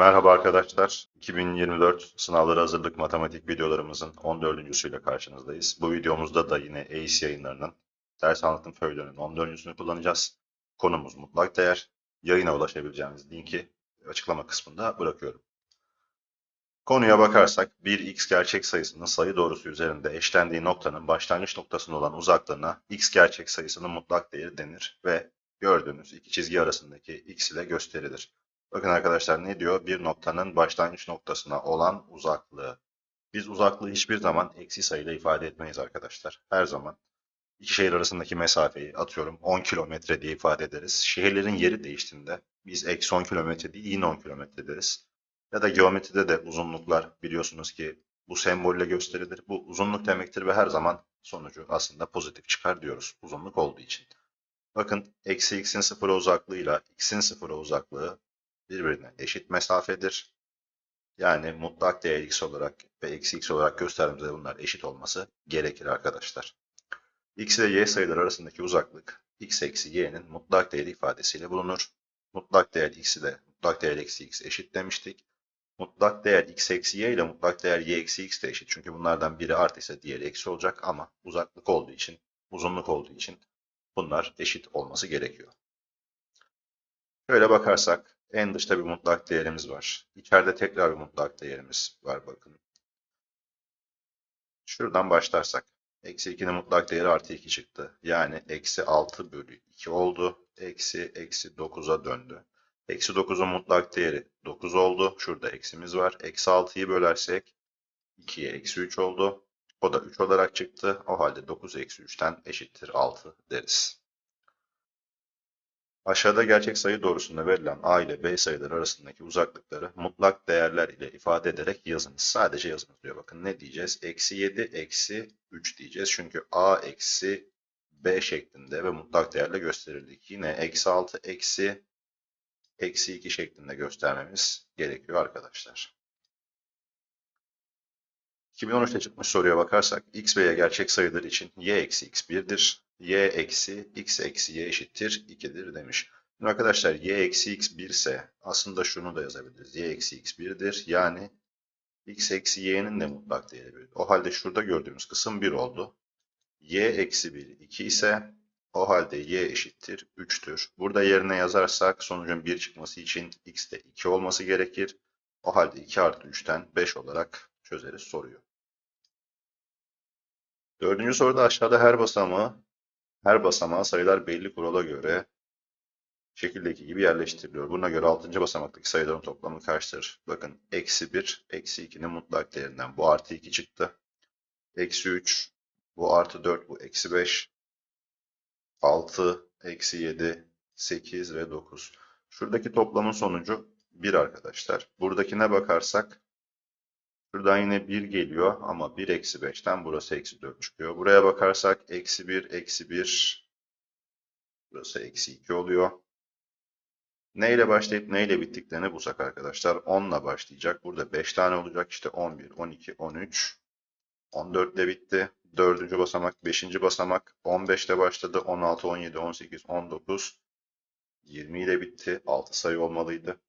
Merhaba arkadaşlar. 2024 sınavlara hazırlık matematik videolarımızın 14.süyle karşınızdayız. Bu videomuzda da yine ACE yayınlarının ders anlatım föylerinin 14.sünü kullanacağız. Konumuz mutlak değer. Yayına ulaşabileceğiniz linki açıklama kısmında bırakıyorum. Konuya bakarsak bir x gerçek sayısının sayı doğrusu üzerinde eşlendiği noktanın başlangıç noktasına olan uzaklığına x gerçek sayısının mutlak değeri denir ve gördüğünüz iki çizgi arasındaki x ile gösterilir. Bakın arkadaşlar ne diyor? Bir noktanın başlangıç noktasına olan uzaklığı. Biz uzaklığı hiçbir zaman eksi sayıyla ifade etmeyiz arkadaşlar. Her zaman iki şehir arasındaki mesafeyi atıyorum 10 kilometre diye ifade ederiz. Şehirlerin yeri değiştiğinde biz eksi 10 kilometre değil yine 10 kilometre deriz. Ya da geometride de uzunluklar biliyorsunuz ki bu sembolle gösterilir. Bu uzunluk demektir ve her zaman sonucu aslında pozitif çıkar diyoruz uzunluk olduğu için. Bakın eksi x'in sıfıra uzaklığıyla x'in sıfıra uzaklığı birbirine eşit mesafedir. Yani mutlak değer x olarak ve eksi x olarak gösterdiğimizde bunlar eşit olması gerekir arkadaşlar. x ile y sayıları arasındaki uzaklık x eksi y'nin mutlak değeri ifadesiyle bulunur. Mutlak değer x ile mutlak değer eksi x eşit demiştik. Mutlak değer x eksi y ile mutlak değer y eksi x de eşit. Çünkü bunlardan biri artıysa diğeri eksi olacak ama uzaklık olduğu için, uzunluk olduğu için bunlar eşit olması gerekiyor. Şöyle bakarsak en dışta bir mutlak değerimiz var. İçeride tekrar bir mutlak değerimiz var bakın. Şuradan başlarsak. Eksi 2'nin mutlak değeri artı 2 çıktı. Yani eksi 6 bölü 2 oldu. Eksi eksi 9'a döndü. Eksi 9'un mutlak değeri 9 oldu. Şurada eksimiz var. Eksi 6'yı bölersek 2'ye eksi 3 oldu. O da 3 olarak çıktı. O halde 9 eksi 3'ten eşittir 6 deriz. Aşağıda gerçek sayı doğrusunda verilen a ile b sayıları arasındaki uzaklıkları mutlak değerler ile ifade ederek yazınız. Sadece yazınız diyor. Bakın ne diyeceğiz? Eksi 7 eksi 3 diyeceğiz. Çünkü a eksi b şeklinde ve mutlak değerle gösterildik. Yine eksi 6 eksi eksi 2 şeklinde göstermemiz gerekiyor arkadaşlar. 2013'te çıkmış soruya bakarsak x ve y gerçek sayılar için y eksi x 1'dir. Y eksi x eksi y eşittir 2'dir demiş. Şimdi arkadaşlar y eksi x 1 ise aslında şunu da yazabiliriz. y eksi x 1'dir. Yani x eksi y'nin de mutlak değeri 1. O halde şurada gördüğümüz kısım 1 oldu. y eksi 1 2 ise o halde y eşittir 3'tür. Burada yerine yazarsak sonucun 1 çıkması için x de 2 olması gerekir. O halde 2 artı 3'ten 5 olarak çözeriz soruyu. Dördüncü soruda aşağıda her basamağı, her basamağa sayılar belli kurala göre şekildeki gibi yerleştiriliyor. Buna göre 6. basamaktaki sayıların toplamı kaçtır? Bakın eksi 1, eksi 2'nin mutlak değerinden bu artı 2 çıktı. Eksi 3, bu artı 4, bu eksi 5. 6, eksi 7, 8 ve 9. Şuradaki toplamın sonucu 1 arkadaşlar. Buradakine bakarsak Şuradan yine 1 geliyor ama 1 eksi 5'ten burası eksi 4 çıkıyor. Buraya bakarsak eksi 1 eksi 1 burası eksi 2 oluyor. Neyle başlayıp neyle bittiklerini bulsak arkadaşlar. 10 ile başlayacak. Burada 5 tane olacak. İşte 11, 12, 13, 14 ile bitti. 4. basamak, 5. basamak 15 ile başladı. 16, 17, 18, 19, 20 ile bitti. 6 sayı olmalıydı.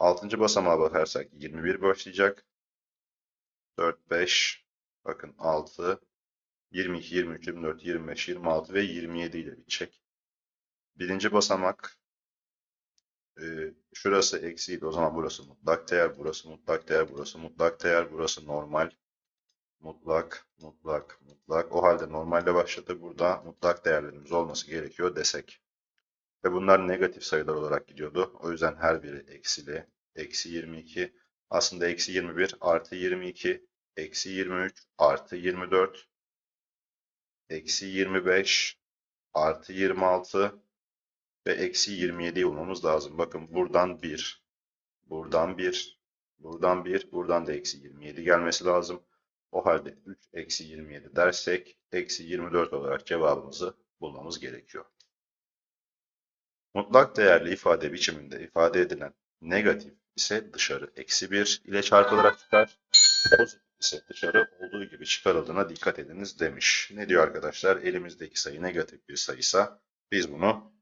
6. basamağa bakarsak 21 başlayacak. 4, 5, bakın 6, 22, 23, 24, 25, 26 ve 27 ile bitecek. Birinci basamak e, şurası eksiydi. O zaman burası mutlak değer, burası mutlak değer, burası mutlak değer, burası normal. Mutlak, mutlak, mutlak. O halde normalde başladı. Burada mutlak değerlerimiz olması gerekiyor desek. Ve bunlar negatif sayılar olarak gidiyordu. O yüzden her biri eksili. Eksi 22 aslında eksi 21 artı 22 eksi 23 artı 24 eksi 25 artı 26 ve eksi 27'yi bulmamız lazım. Bakın buradan 1, buradan 1, buradan 1, buradan da eksi 27 gelmesi lazım. O halde 3 eksi 27 dersek eksi 24 olarak cevabımızı bulmamız gerekiyor. Mutlak değerli ifade biçiminde ifade edilen negatif ise dışarı eksi 1 ile çarpılarak çıkar. Pozitif ise dışarı olduğu gibi çıkarıldığına dikkat ediniz demiş. Ne diyor arkadaşlar? Elimizdeki sayı negatif bir sayıysa biz bunu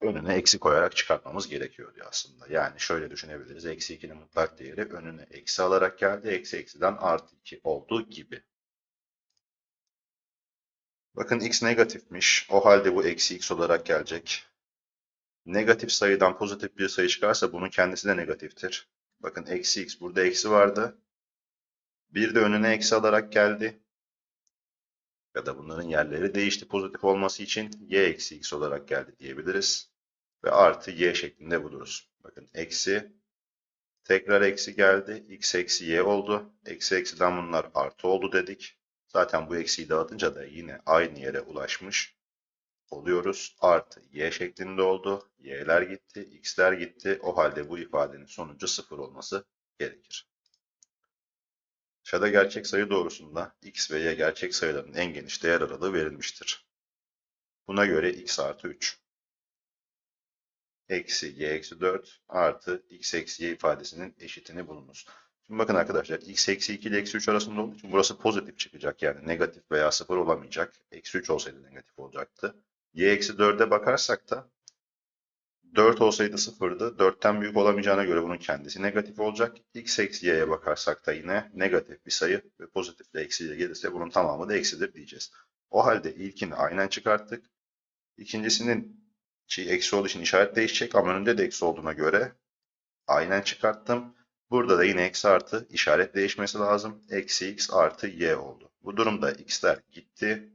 önüne eksi koyarak çıkartmamız gerekiyor diyor aslında. Yani şöyle düşünebiliriz. Eksi 2'nin mutlak değeri önüne eksi alarak geldi. Eksi eksiden artı 2 olduğu gibi. Bakın x negatifmiş. O halde bu eksi x olarak gelecek. Negatif sayıdan pozitif bir sayı çıkarsa bunun kendisi de negatiftir. Bakın eksi x burada eksi vardı. Bir de önüne eksi alarak geldi. Ya da bunların yerleri değişti pozitif olması için y eksi x olarak geldi diyebiliriz. Ve artı y şeklinde buluruz. Bakın eksi tekrar eksi geldi. x eksi y oldu. Eksi eksiden bunlar artı oldu dedik. Zaten bu eksiyi dağıtınca da yine aynı yere ulaşmış oluyoruz. Artı y şeklinde oldu. y'ler gitti, x'ler gitti. O halde bu ifadenin sonucu sıfır olması gerekir. Aşağıda gerçek sayı doğrusunda x ve y gerçek sayıların en geniş değer aralığı verilmiştir. Buna göre x artı 3 eksi y eksi 4 artı x eksi y ifadesinin eşitini bulunuz. Şimdi bakın arkadaşlar x eksi 2 ile eksi 3 arasında olduğu için burası pozitif çıkacak. Yani negatif veya sıfır olamayacak. Eksi 3 olsaydı negatif olacaktı. Y eksi 4'e bakarsak da 4 olsaydı sıfırdı. 4'ten büyük olamayacağına göre bunun kendisi negatif olacak. x eksi y'ye bakarsak da yine negatif bir sayı ve pozitifle eksiyle gelirse bunun tamamı da eksidir diyeceğiz. O halde ilkini aynen çıkarttık. İkincisinin şey, eksi olduğu için işaret değişecek ama önünde de eksi olduğuna göre aynen çıkarttım. Burada da yine eksi artı işaret değişmesi lazım. Eksi x artı y oldu. Bu durumda x'ler gitti.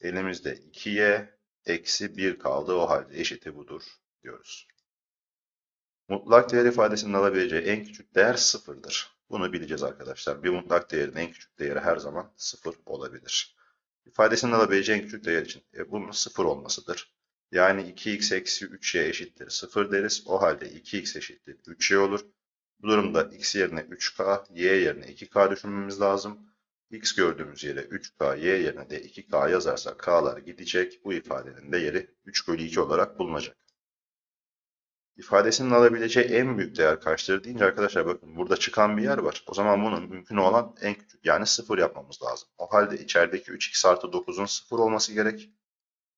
Elimizde 2y eksi 1 kaldı. O halde eşiti budur diyoruz. Mutlak değer ifadesinin alabileceği en küçük değer sıfırdır. Bunu bileceğiz arkadaşlar. Bir mutlak değerin en küçük değeri her zaman sıfır olabilir. İfadesinin alabileceği en küçük değer için e, bunun sıfır olmasıdır. Yani 2x eksi 3y eşittir 0 deriz. O halde 2x eşittir 3y olur. Bu durumda x yerine 3k, y yerine 2k düşünmemiz lazım. X gördüğümüz yere 3k, y yerine de 2k yazarsak k'lar gidecek. Bu ifadenin de yeri 3 bölü 2 olarak bulunacak. İfadesinin alabileceği en büyük değer kaçtır deyince arkadaşlar bakın burada çıkan bir yer var. O zaman bunun mümkün olan en küçük yani 0 yapmamız lazım. O halde içerideki 3x artı 9'un 0 olması gerek.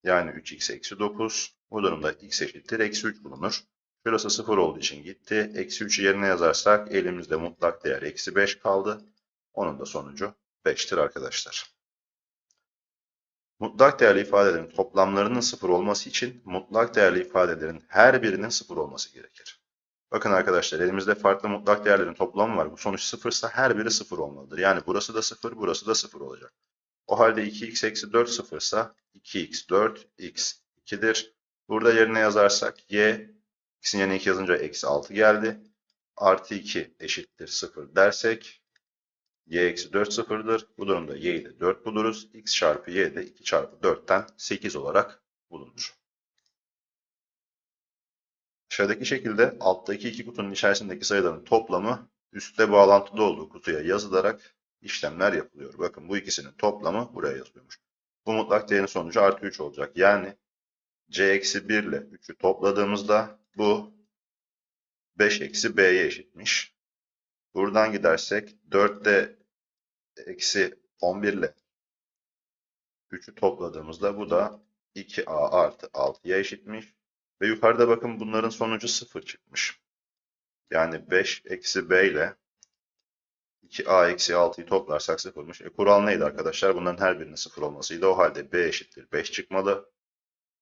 Yani 3x eksi 9. Bu durumda x eşittir eksi 3 bulunur. Şurası 0 olduğu için gitti. Eksi 3'ü yerine yazarsak elimizde mutlak değer eksi 5 kaldı. Onun da sonucu 5'tir arkadaşlar. Mutlak değerli ifadelerin toplamlarının 0 olması için mutlak değerli ifadelerin her birinin 0 olması gerekir. Bakın arkadaşlar elimizde farklı mutlak değerlerin toplamı var. Bu sonuç 0 ise her biri 0 olmalıdır. Yani burası da 0, burası da 0 olacak. O halde 2x eksi 4 0 ise 2x 4, x 2'dir. Burada yerine yazarsak y, x'in yerine 2 yazınca eksi 6 geldi. Artı 2 eşittir 0 dersek y eksi 4 sıfırdır. Bu durumda y'yi de 4 buluruz. x çarpı y de 2 çarpı 4'ten 8 olarak bulunur. Aşağıdaki şekilde alttaki iki kutunun içerisindeki sayıların toplamı üstte bağlantılı olduğu kutuya yazılarak işlemler yapılıyor. Bakın bu ikisinin toplamı buraya yazılıyormuş. Bu mutlak değerin sonucu artı 3 olacak. Yani c eksi 1 ile 3'ü topladığımızda bu 5 eksi b'ye eşitmiş. Buradan gidersek 4'te eksi 11 ile 3'ü topladığımızda bu da 2a artı 6'ya eşitmiş. Ve yukarıda bakın bunların sonucu 0 çıkmış. Yani 5 eksi b ile 2a eksi 6'yı toplarsak 0'mış. E, kural neydi arkadaşlar? Bunların her birinin 0 olmasıydı. O halde b eşittir 5 çıkmalı.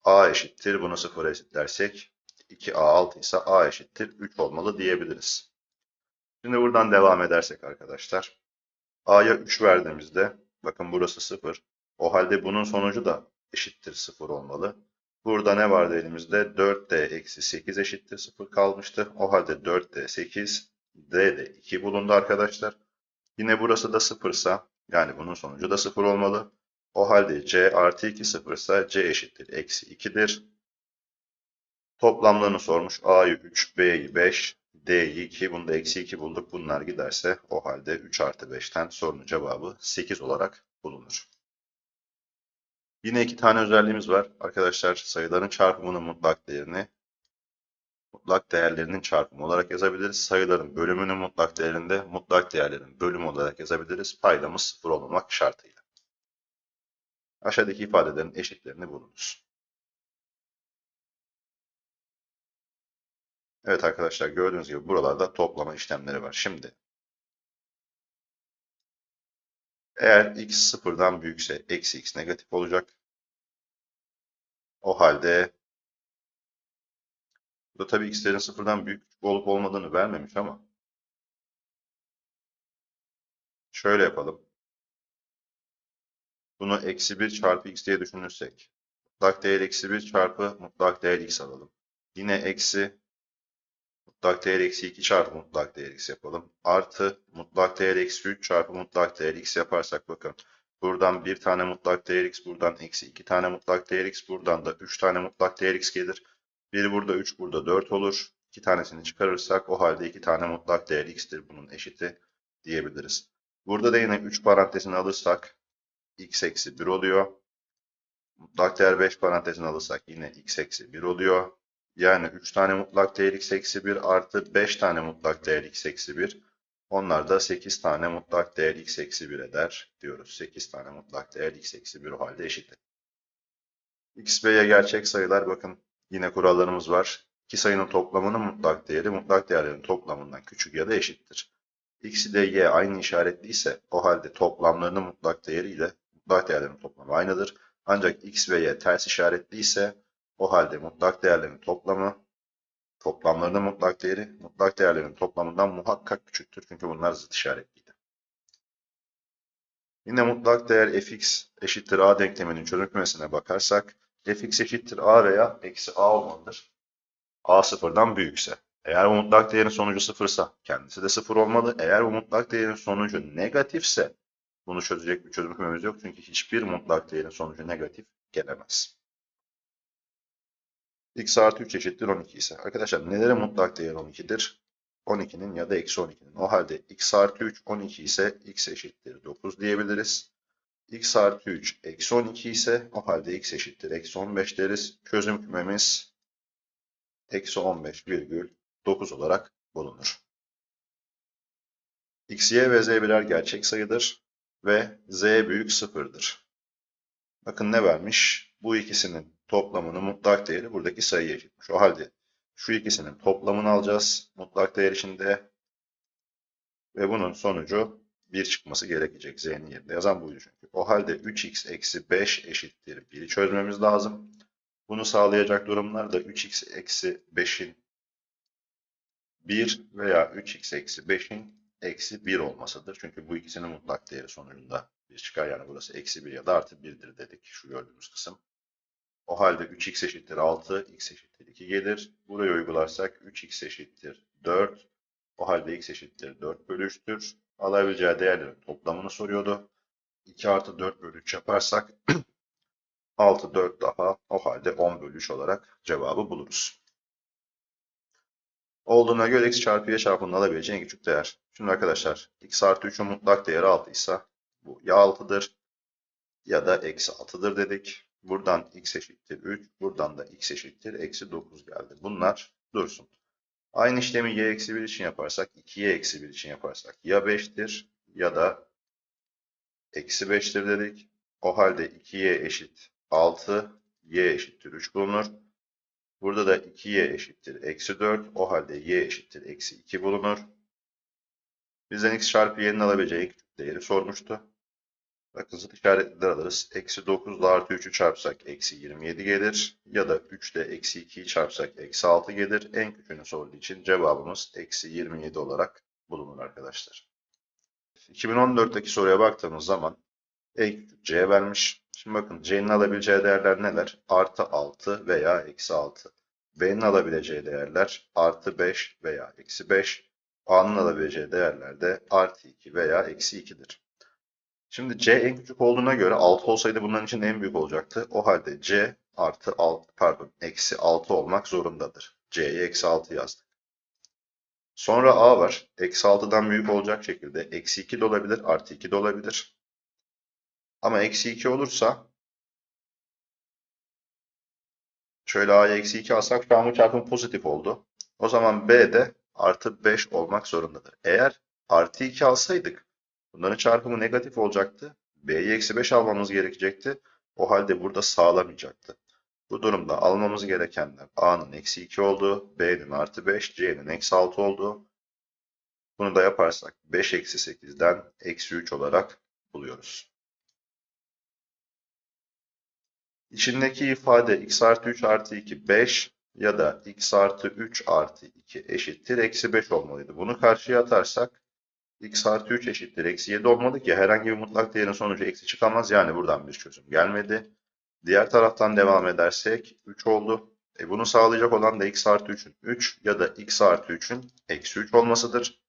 a eşittir. Bunu 0'a eşitlersek 2a 6 ise a eşittir 3 olmalı diyebiliriz. Şimdi buradan devam edersek arkadaşlar. a'ya 3 verdiğimizde bakın burası 0. O halde bunun sonucu da eşittir 0 olmalı. Burada ne vardı elimizde? 4d eksi 8 eşittir 0 kalmıştı. O halde 4d 8, d de 2 bulundu arkadaşlar. Yine burası da 0 ise yani bunun sonucu da 0 olmalı. O halde c artı 2 0 ise c eşittir eksi 2'dir. Toplamlarını sormuş. a'yı 3, b'yi 5, d'yi 2. Bunu da eksi 2 bulduk. Bunlar giderse o halde 3 artı 5'ten sorunun cevabı 8 olarak bulunur. Yine iki tane özelliğimiz var. Arkadaşlar sayıların çarpımının mutlak değerini mutlak değerlerinin çarpımı olarak yazabiliriz. Sayıların bölümünün mutlak değerinde mutlak değerlerin bölümü olarak yazabiliriz. Paydamız sıfır olmamak şartıyla. Aşağıdaki ifadelerin eşitlerini bulunuz. Evet arkadaşlar gördüğünüz gibi buralarda toplama işlemleri var. Şimdi eğer x sıfırdan büyükse eksi x negatif olacak. O halde bu tabii x'lerin sıfırdan büyük olup olmadığını vermemiş ama şöyle yapalım. Bunu eksi 1 çarpı x diye düşünürsek mutlak değer eksi 1 çarpı mutlak değer x alalım. Yine eksi mutlak değer eksi 2 çarpı mutlak değer x yapalım. Artı mutlak değer eksi 3 çarpı mutlak değer x yaparsak bakın. Buradan bir tane mutlak değer x, buradan eksi 2 tane mutlak değer x, buradan da 3 tane mutlak değer x gelir. Biri burada 3, burada 4 olur. 2 tanesini çıkarırsak o halde 2 tane mutlak değer x'tir bunun eşiti diyebiliriz. Burada da yine 3 parantezini alırsak x eksi 1 oluyor. Mutlak değer 5 parantezini alırsak yine x eksi 1 oluyor. Yani 3 tane mutlak değer x eksi 1 artı 5 tane mutlak değer x eksi 1. Onlar da 8 tane mutlak değer x eksi 1 eder diyoruz. 8 tane mutlak değer x eksi 1 o halde eşittir. x ve y gerçek sayılar bakın yine kurallarımız var. İki sayının toplamının mutlak değeri mutlak değerlerin toplamından küçük ya da eşittir. x ile y aynı işaretliyse o halde toplamlarının mutlak değeri ile mutlak değerlerin toplamı aynıdır. Ancak x ve y ters işaretliyse o halde mutlak değerlerin toplamı toplamlarının mutlak değeri mutlak değerlerin toplamından muhakkak küçüktür. Çünkü bunlar zıt işaretliydi. Yine mutlak değer fx eşittir a denkleminin çözüm kümesine bakarsak fx eşittir a veya eksi a olmalıdır. a sıfırdan büyükse. Eğer bu mutlak değerin sonucu sıfırsa kendisi de sıfır olmalı. Eğer bu mutlak değerin sonucu negatifse bunu çözecek bir çözüm kümemiz yok. Çünkü hiçbir mutlak değerin sonucu negatif gelemez. X artı 3 eşittir 12 ise. Arkadaşlar nelere mutlak değer 12'dir? 12'nin ya da eksi 12'nin. O halde x artı 3 12 ise x eşittir 9 diyebiliriz. x artı 3 eksi 12 ise o halde x eşittir eksi 15 deriz. Çözüm kümemiz eksi 15 virgül 9 olarak bulunur. x, y ve z birer gerçek sayıdır ve z büyük sıfırdır. Bakın ne vermiş? Bu ikisinin toplamının mutlak değeri buradaki sayıya eşitmiş. O halde şu ikisinin toplamını alacağız mutlak değer içinde ve bunun sonucu 1 çıkması gerekecek. Z'nin yerinde yazan buydu çünkü. O halde 3x eksi 5 eşittir 1'i çözmemiz lazım. Bunu sağlayacak durumlar da 3x eksi 5'in 1 veya 3x eksi 5'in eksi 1 olmasıdır. Çünkü bu ikisinin mutlak değeri sonucunda bir çıkar. Yani burası eksi 1 ya da artı 1'dir dedik şu gördüğümüz kısım. O halde 3x eşittir 6, x eşittir 2 gelir. Buraya uygularsak 3x eşittir 4. O halde x eşittir 4 bölü 3'tür. Alabileceği değerlerin toplamını soruyordu. 2 artı 4 bölü 3 yaparsak 6, 4 daha o halde 10 bölü 3 olarak cevabı buluruz. Olduğuna göre x çarpı y çarpımının alabileceği en küçük değer. Şimdi arkadaşlar x artı 3'ün mutlak değeri 6 ise bu ya 6'dır ya da eksi 6'dır dedik. Buradan x eşittir 3, buradan da x eşittir eksi 9 geldi. Bunlar dursun. Aynı işlemi y eksi 1 için yaparsak, 2y eksi 1 için yaparsak ya 5'tir ya da eksi 5'tir dedik. O halde 2y eşit 6, y eşittir 3 bulunur. Burada da 2y eşittir eksi 4. O halde y eşittir eksi 2 bulunur. Bizden x çarpı y'nin alabileceği değeri sormuştu. Bakın zıt işaretleri alırız. Eksi 9 ile artı 3'ü çarpsak eksi 27 gelir. Ya da 3 ile eksi 2'yi çarpsak eksi 6 gelir. En küçüğünü sorduğu için cevabımız eksi 27 olarak bulunur arkadaşlar. 2014'teki soruya baktığımız zaman en küçük c vermiş. Şimdi bakın c'nin alabileceği değerler neler? Artı 6 veya eksi 6. b'nin alabileceği değerler artı 5 veya eksi 5. a'nın alabileceği değerler de artı 2 veya eksi 2'dir. Şimdi c en küçük olduğuna göre 6 olsaydı bunların için en büyük olacaktı. O halde c artı 6 pardon eksi 6 olmak zorundadır. c'ye eksi 6 yazdık. Sonra a var. Eksi 6'dan büyük olacak şekilde eksi 2 de olabilir artı 2 de olabilir. Ama eksi 2 olursa şöyle a'ya eksi 2 alsak şu an çarpım pozitif oldu. O zaman b de artı 5 olmak zorundadır. Eğer artı 2 alsaydık bunların çarpımı negatif olacaktı. b'yi eksi 5 almamız gerekecekti. O halde burada sağlamayacaktı. Bu durumda almamız gerekenler A'nın eksi 2 olduğu, B'nin artı 5, C'nin eksi 6 olduğu. Bunu da yaparsak 5 eksi 8'den eksi 3 olarak buluyoruz. İçindeki ifade x artı 3 artı 2 5 ya da x artı 3 artı 2 eşittir eksi 5 olmalıydı. Bunu karşıya atarsak x artı 3 eşittir eksi 7 olmalı ki herhangi bir mutlak değerin sonucu eksi çıkamaz. Yani buradan bir çözüm gelmedi. Diğer taraftan devam edersek 3 oldu. E bunu sağlayacak olan da x artı 3'ün 3 ya da x artı 3'ün eksi 3 olmasıdır.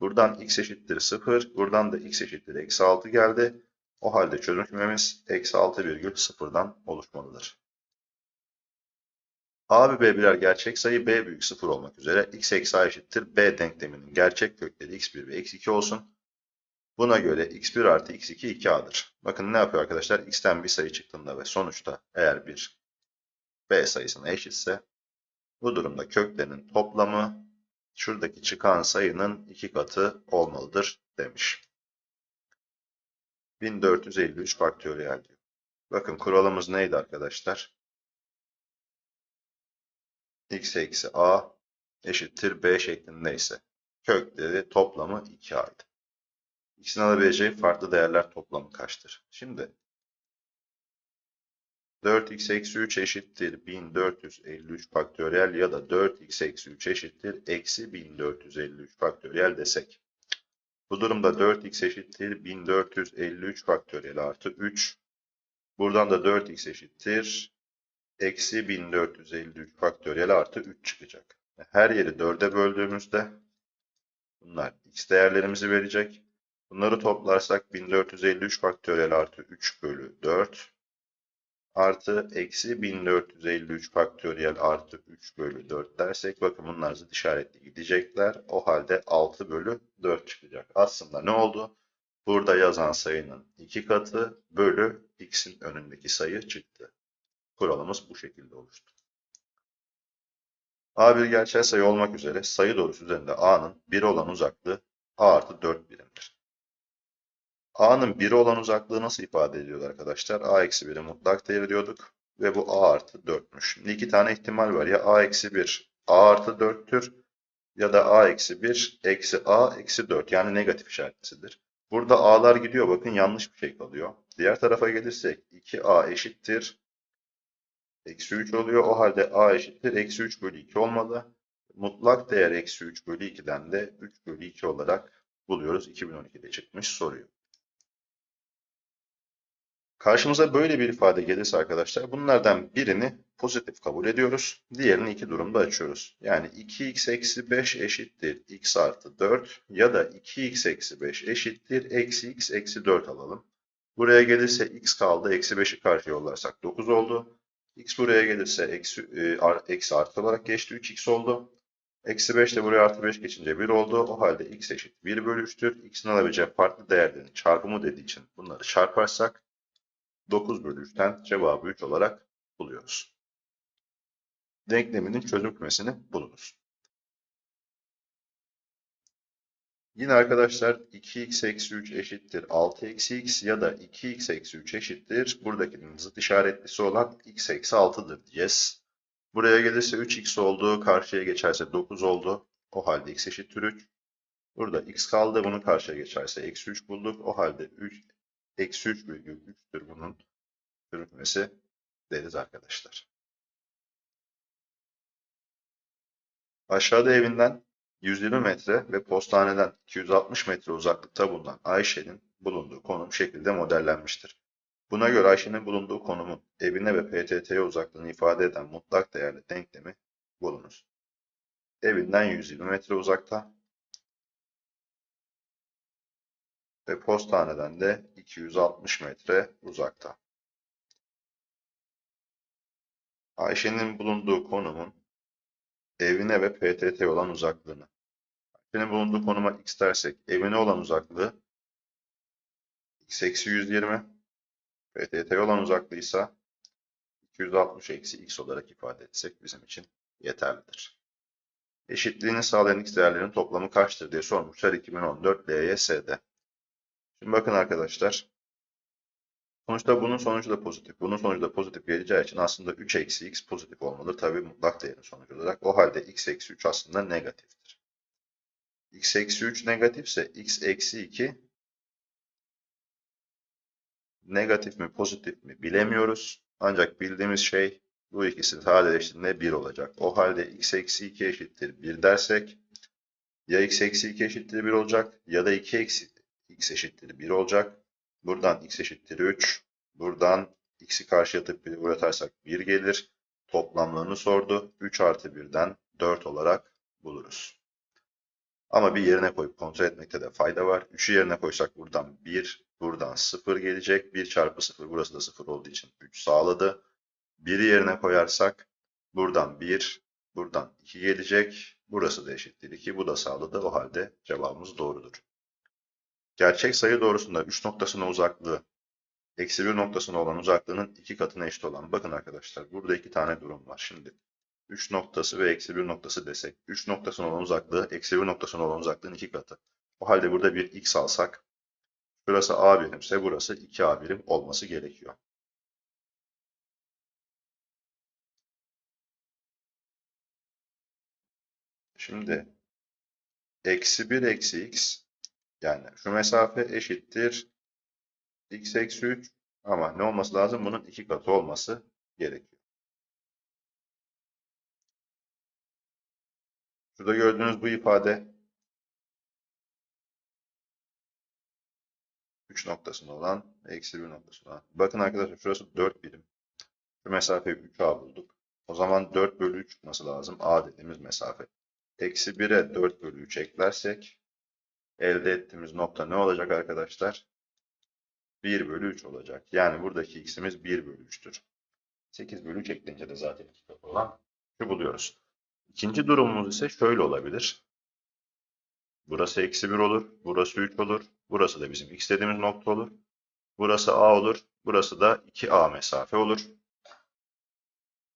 Buradan x eşittir 0. Buradan da x eşittir eksi 6 geldi. O halde çözüm kümemiz eksi 6 virgül sıfırdan oluşmalıdır. A ve B birer gerçek sayı B büyük 0 olmak üzere x eksi a eşittir B denkleminin gerçek kökleri x1 ve x2 olsun. Buna göre x1 artı x2 2a'dır. Bakın ne yapıyor arkadaşlar? x'ten bir sayı çıktığında ve sonuçta eğer bir b sayısına eşitse bu durumda köklerin toplamı şuradaki çıkan sayının iki katı olmalıdır demiş. 1453 faktöriyel diyor. Bakın kuralımız neydi arkadaşlar? X eksi a eşittir b şeklindeyse kökleri toplamı 2a'ydı. X'in alabileceği farklı değerler toplamı kaçtır? Şimdi 4x eksi 3 eşittir 1453 faktöriyel ya da 4x eksi 3 eşittir eksi 1453 faktöriyel desek. Bu durumda 4x eşittir 1453 faktöriyel artı 3. Buradan da 4x eşittir eksi 1453 faktöriyel artı 3 çıkacak. Her yeri 4'e böldüğümüzde bunlar x değerlerimizi verecek. Bunları toplarsak 1453 faktöriyel artı 3 bölü 4 artı eksi 1453 faktöriyel artı 3 bölü 4 dersek bakın bunlar zıt işaretli gidecekler. O halde 6 bölü 4 çıkacak. Aslında ne oldu? Burada yazan sayının 2 katı bölü x'in önündeki sayı çıktı. Kuralımız bu şekilde oluştu. A bir gerçel sayı olmak üzere sayı doğrusu üzerinde A'nın 1 olan uzaklığı A artı 4 birimdir. A'nın 1 olan uzaklığı nasıl ifade ediyordu arkadaşlar? A eksi 1'i mutlak diyorduk. Ve bu A artı 4'müş. Şimdi iki tane ihtimal var. Ya A eksi 1 A artı 4'tür ya da A eksi 1 eksi A eksi 4. Yani negatif işaretlisidir. Burada A'lar gidiyor. Bakın yanlış bir şey kalıyor. Diğer tarafa gelirsek 2A eşittir. Eksi 3 oluyor. O halde A eşittir. Eksi 3 bölü 2 olmalı. Mutlak değer eksi 3 bölü 2'den de 3 bölü 2 olarak buluyoruz. 2012'de çıkmış soruyu. Karşımıza böyle bir ifade gelirse arkadaşlar bunlardan birini pozitif kabul ediyoruz. Diğerini iki durumda açıyoruz. Yani 2x eksi 5 eşittir x artı 4 ya da 2x eksi 5 eşittir eksi x eksi 4 alalım. Buraya gelirse x kaldı. Eksi 5'i karşı yollarsak 9 oldu. X buraya gelirse eksi, e, eksi artı olarak geçti. 3x oldu. Eksi 5 de buraya artı 5 geçince 1 oldu. O halde x eşit 1 bölü 3'tür. x'in alabileceği farklı değerlerin çarpımı dediği için bunları çarparsak 9 bölü 3'ten cevabı 3 olarak buluyoruz. Denkleminin çözüm kümesini bulunuz. Yine arkadaşlar 2x eksi 3 eşittir 6 eksi x ya da 2x eksi 3 eşittir. Buradakinin zıt işaretlisi olan x eksi 6'dır diyeceğiz. Buraya gelirse 3x oldu. Karşıya geçerse 9 oldu. O halde x eşittir 3. Burada x kaldı. Bunu karşıya geçerse eksi 3 bulduk. O halde 3 eksi 3 virgül 3'tür bunun sürükmesi deriz arkadaşlar. Aşağıda evinden 120 metre ve postaneden 260 metre uzaklıkta bulunan Ayşe'nin bulunduğu konum şekilde modellenmiştir. Buna göre Ayşe'nin bulunduğu konumun evine ve PTT'ye uzaklığını ifade eden mutlak değerli denklemi bulunuz. Evinden 120 metre uzakta ve postaneden de 260 metre uzakta. Ayşe'nin bulunduğu konumun evine ve PTT olan uzaklığını. Ayşe'nin bulunduğu konuma x dersek evine olan uzaklığı x eksi 120 PTT olan uzaklığı ise 260 eksi x olarak ifade etsek bizim için yeterlidir. Eşitliğini sağlayan x değerlerinin toplamı kaçtır diye sormuşlar 2014 LYS'de. Şimdi bakın arkadaşlar. Sonuçta bunun sonucu da pozitif. Bunun sonucu da pozitif geleceği için aslında 3 eksi x pozitif olmalı. Tabii mutlak değerin sonucu olarak. O halde x eksi 3 aslında negatiftir. x eksi 3 negatifse x eksi 2 negatif mi pozitif mi bilemiyoruz. Ancak bildiğimiz şey bu ikisi sadeleştiğinde 1 olacak. O halde x eksi 2 eşittir 1 dersek ya x eksi 2 eşittir 1 olacak ya da 2 eksi x eşittir 1 olacak. Buradan x eşittir 3. Buradan x'i karşıya atıp 1'i buraya atarsak 1 gelir. Toplamlarını sordu. 3 artı 1'den 4 olarak buluruz. Ama bir yerine koyup kontrol etmekte de fayda var. 3'ü yerine koysak buradan 1, buradan 0 gelecek. 1 çarpı 0 burası da 0 olduğu için 3 sağladı. 1'i yerine koyarsak buradan 1, buradan 2 gelecek. Burası da eşittir 2. Bu da sağladı. O halde cevabımız doğrudur. Gerçek sayı doğrusunda 3 noktasına uzaklığı eksi 1 noktasına olan uzaklığının 2 katına eşit olan. Bakın arkadaşlar burada iki tane durum var. Şimdi 3 noktası ve eksi 1 noktası desek 3 noktasına olan uzaklığı eksi 1 noktasına olan uzaklığın 2 katı. O halde burada bir x alsak burası a birimse burası 2a birim olması gerekiyor. Şimdi eksi 1 eksi x yani şu mesafe eşittir x eksi 3 ama ne olması lazım? Bunun iki katı olması gerekiyor. Şurada gördüğünüz bu ifade 3 noktasında olan eksi 1 noktasında olan. Bakın arkadaşlar şurası 4 birim. Şu mesafeyi 3a bulduk. O zaman 4 bölü 3 çıkması lazım. a dediğimiz mesafe. Eksi 1'e 4 bölü 3 eklersek elde ettiğimiz nokta ne olacak arkadaşlar? 1 bölü 3 olacak. Yani buradaki x'imiz 1 bölü 3'tür. 8 bölü 3 ekleyince de zaten 2 katı olan şu buluyoruz. İkinci durumumuz ise şöyle olabilir. Burası eksi 1 olur. Burası 3 olur. Burası da bizim x dediğimiz nokta olur. Burası a olur. Burası da 2a mesafe olur.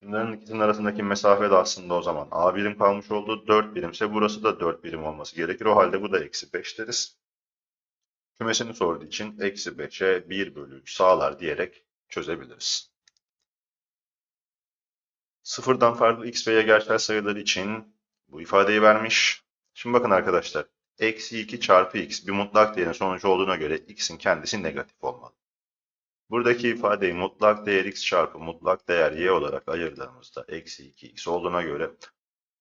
Bunların ikisinin arasındaki mesafe de aslında o zaman a birim kalmış oldu. 4 birimse burası da 4 birim olması gerekir. O halde bu da eksi 5 deriz. Kümesini sorduğu için eksi 5'e 1 bölü 3 sağlar diyerek çözebiliriz. Sıfırdan farklı x ve y gerçel sayılar için bu ifadeyi vermiş. Şimdi bakın arkadaşlar. Eksi 2 çarpı x bir mutlak değerin sonucu olduğuna göre x'in kendisi negatif olmalı. Buradaki ifadeyi mutlak değer x çarpı mutlak değer y olarak ayırdığımızda eksi 2x olduğuna göre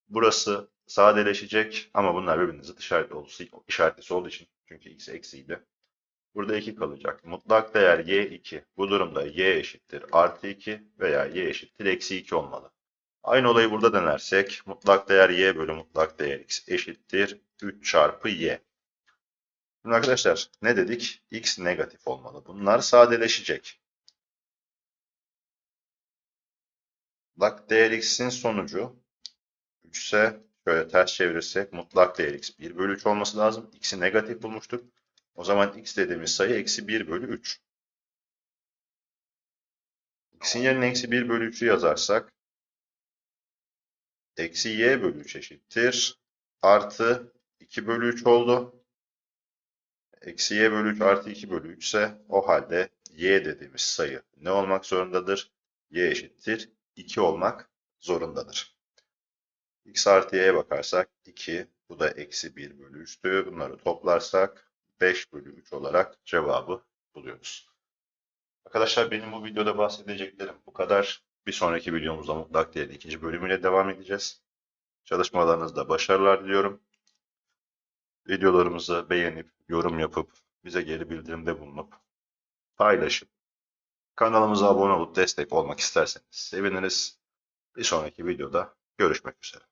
burası sadeleşecek ama bunlar birbirinin zıt işaretlisi olduğu için çünkü x eksiydi. Burada 2 kalacak. Mutlak değer y2. Bu durumda y eşittir artı 2 veya y eşittir eksi 2 olmalı. Aynı olayı burada denersek mutlak değer y bölü mutlak değer x eşittir 3 çarpı y. Şimdi arkadaşlar ne dedik? x negatif olmalı. Bunlar sadeleşecek. Mutlak değer x'in sonucu 3 ise şöyle ters çevirirsek mutlak değer x 1 bölü 3 olması lazım. x'i negatif bulmuştuk. O zaman x dediğimiz sayı eksi 1 bölü 3. x'in yerine eksi 1 bölü 3'ü yazarsak eksi y bölü 3 eşittir. Artı 2 bölü 3 oldu. Eksi y bölü 3 artı 2 bölü 3 ise o halde y dediğimiz sayı ne olmak zorundadır? y eşittir 2 olmak zorundadır. x artı y'ye bakarsak 2, bu da eksi 1 bölü 3'tü. Bunları toplarsak 5 bölü 3 olarak cevabı buluyoruz. Arkadaşlar benim bu videoda bahsedeceklerim bu kadar. Bir sonraki videomuzda mutlak değerin ikinci bölümüyle devam edeceğiz. Çalışmalarınızda başarılar diliyorum. Videolarımızı beğenip, yorum yapıp, bize geri bildirimde bulunup, paylaşıp, kanalımıza abone olup destek olmak isterseniz seviniriz. Bir sonraki videoda görüşmek üzere.